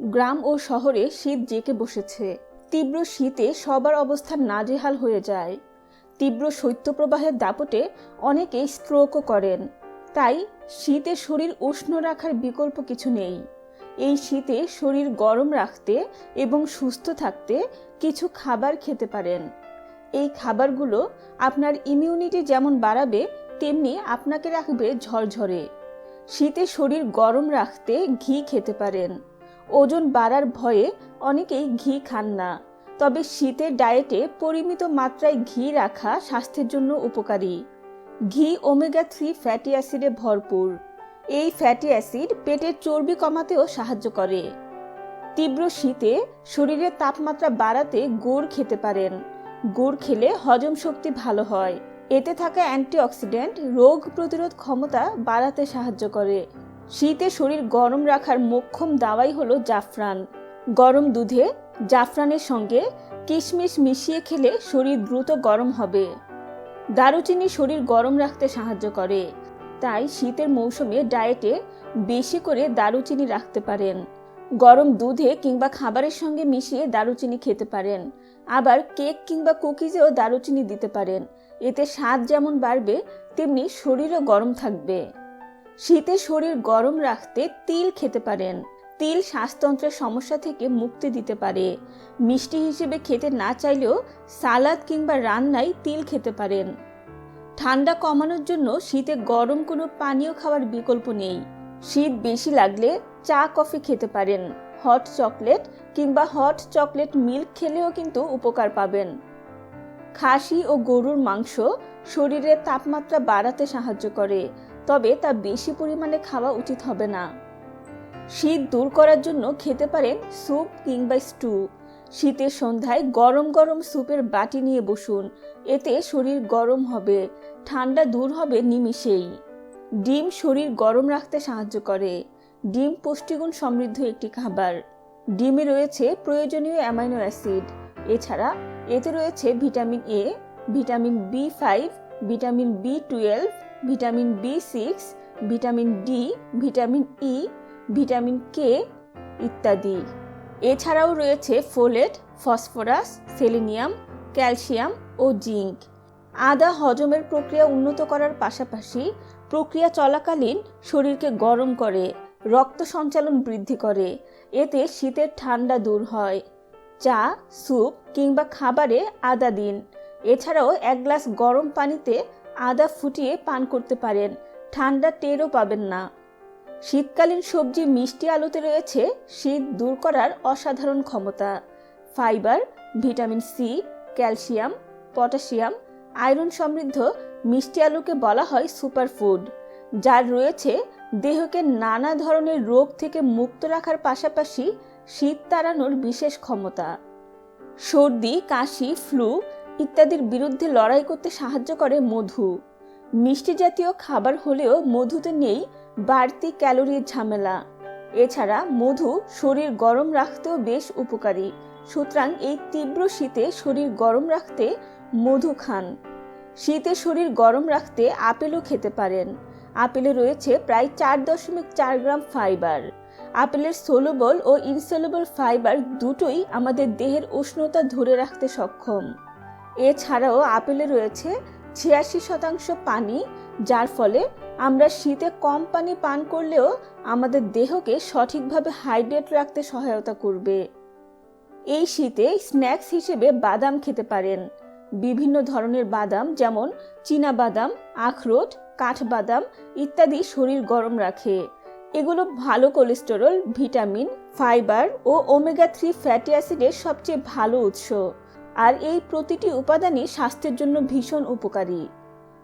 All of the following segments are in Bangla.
গ্রাম ও শহরে শীত জেঁকে বসেছে। তীব্র শীতে সবার অবস্থা নাজেহাল হয়ে যায়। তীব্র শৈত্যপ্রবাহের দাপটে অনেকে স্ট্রোকও করেন। তাই শীতে শরীর উষ্ণ রাখার বিকল্প কিছু নেই। এই শীতে শরীর গরম রাখতে এবং সুস্থ থাকতে কিছু খাবার খেতে পারেন। এই খাবারগুলো আপনার ইমিউনিটি যেমন বাড়াবে, তেমনি আপনাকে রাখবে ঝরঝরে। শীতে শরীর গরম রাখতে ঘি খেতে পারেন। ওজন বাড়ার ভয়ে অনেকেই ঘি খান না। তবে শীতের ডায়েটে পরিমিত মাত্রায় ঘি রাখা স্বাস্থ্যের জন্য উপকারী। ঘি ওমেগা থ্রি ফ্যাটি অ্যাসিডে ভরপুর। এই ফ্যাটি অ্যাসিড পেটের চর্বি কমাতেও সাহায্য করে। তীব্র শীতে শরীরের তাপমাত্রা বাড়াতে গুড় খেতে পারেন। গুড় খেলে হজম শক্তি ভালো হয়। এতে থাকা অ্যান্টিঅক্সিডেন্ট রোগ প্রতিরোধ ক্ষমতা বাড়াতে সাহায্য করে। শীতে শরীর গরম রাখার মোক্ষম দাওয়াই হলো জাফরান। গরম দুধে জাফরানের সঙ্গে কিশমিশ মিশিয়ে খেলে শরীর দ্রুত গরম হবে। দারুচিনি শরীর গরম রাখতে সাহায্য করে। তাই শীতের মৌসুমে ডায়েটে বেশি করে দারুচিনি রাখতে পারেন। গরম দুধে কিংবা খাবারের সঙ্গে মিশিয়ে দারুচিনি খেতে পারেন। আবার কেক কিংবা কুকিজেও দারুচিনি দিতে পারেন। এতে স্বাদ যেমন বাড়বে, তেমনি শরীরও গরম থাকবে। শীতে শরীর গরম রাখতে তিল খেতে পারেন। তিল শ্বাসতন্ত্রের সমস্যা থেকে মুক্তি দিতে পারে। মিষ্টি হিসেবে খেতে না চাইলেও সালাদ কিংবা রান্নায় তিল খেতে পারেন। ঠান্ডা কমানোর জন্য শীতে গরম কোনো পানীয় খাওয়ার বিকল্প নেই। শীত বেশি লাগলে চা, কফি খেতে পারেন। হট চকলেট কিংবা হট চকলেট মিল্ক খেলেও কিন্তু উপকার পাবেন। খাসি ও গরুর মাংস শরীরের তাপমাত্রা বাড়াতে সাহায্য করে। তবে তা বেশি পরিমাণে খাওয়া উচিত হবে না। শীত দূর করার জন্য খেতে পারেন স্যুপ কিংবা স্টু। শীতের সন্ধ্যায় গরম গরম স্যুপের বাটি নিয়ে বসুন, এতে শরীর গরম হবে, ঠান্ডা দূর হবে নিমিষেই। ডিম শরীর গরম রাখতে সাহায্য করে। ডিম পুষ্টিগুণ সমৃদ্ধ একটি খাবার। ডিমে রয়েছে প্রয়োজনীয় অ্যামাইনো অ্যাসিড। এছাড়া এতে রয়েছে vitamin A, vitamin B five, vitamin B twelve vitamin B six vitamin D vitamin E vitamin K ইত্যাদি। এছাড়াও রয়েছে ফোলেট ফসফরাস সেলিনিয়াম ক্যালসিয়াম ও জিঙ্ক আদা হজমের প্রক্রিয়া উন্নত করার পাশাপাশি প্রক্রিয়া চলাকালীন শরীরকে গরম করে, রক্ত সঞ্চালন বৃদ্ধি করে। এতে শীতের ঠান্ডা দূর হয়। চা, স্যুপ কিংবা খাবারে আদা দিন। এছাড়াও এক গ্লাস গরম পানিতে আদা ফুটিয়ে পান করতে পারেন। ঠান্ডা টেরও পাবেন না। শীতকালীন সবজি মিষ্টি আলুতে রয়েছে, শীত দূর করার অসাধারণ ক্ষমতা। Fibre, vitamin C, calcium, potassium, iron সমৃদ্ধ মিষ্টি আলুকে বলা হয় সুপারফুড, যার রয়েছে দেহকে নানা ধরনের রোগ থেকে মুক্ত রাখার পাশাপাশি শীত তাড়ানোর বিশেষ ক্ষমতা। সর্দি, কাশি, ফ্লু ইত্যাদির বিরুদ্ধে লড়াই করতে সাহায্য করে মধু। মিষ্টি জাতীয় খাবার হলেও মধুতে নেই বাড়তি ক্যালোরির ঝামেলা। এছাড়া মধু শরীর গরম রাখতেও বেশ উপকারী। সুতরাং এই তীব্র শীতে শরীর গরম রাখতে মধু খান। শীতে শরীর গরম রাখতে আপেলও খেতে পারেন। আপেলে রয়েছে প্রায় চার দশমিক চার গ্রাম ফাইবার। আপেলের সোলোবল ও ইনসোলেবল ফাইবার দুটোই আমাদের দেহের উষ্ণতা ধরে রাখতে সক্ষম। এছাড়াও আপেলে রয়েছে ছিয়াশি শতাংশ পানি, যার ফলে আমরা শীতে কম পানি পান করলেও আমাদের দেহকে সঠিকভাবে হাইড্রেট রাখতে সহায়তা করবে। এই শীতে স্ন্যাক্স হিসেবে বাদাম খেতে পারেন। বিভিন্ন ধরনের বাদাম যেমন চীনা বাদাম আখরোট, কাঠবাদাম ইত্যাদি শরীর গরম রাখে। এগুলো ভালো কোলেস্টেরল, ভিটামিন, ফাইবার ও ওমেগা থ্রি ফ্যাটি অ্যাসিডের সবচেয়ে ভালো উৎস। আর এই প্রতিটি উপাদানই স্বাস্থ্যের জন্য ভীষণ উপকারী।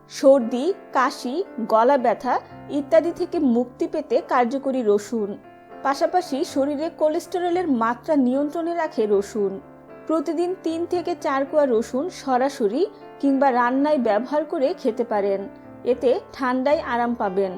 সর্দি, কাশি, গলা ব্যথা ইত্যাদি থেকে মুক্তি পেতে কার্যকরী রসুন। পাশাপাশি শরীরে কোলেস্টেরলের মাত্রা নিয়ন্ত্রণে রাখে রসুন। প্রতিদিন তিন থেকে চার কোয়া রসুন সরাসরি কিংবা রান্নায় ব্যবহার করে খেতে পারেন। এতে ঠান্ডায় আরাম পাবেন।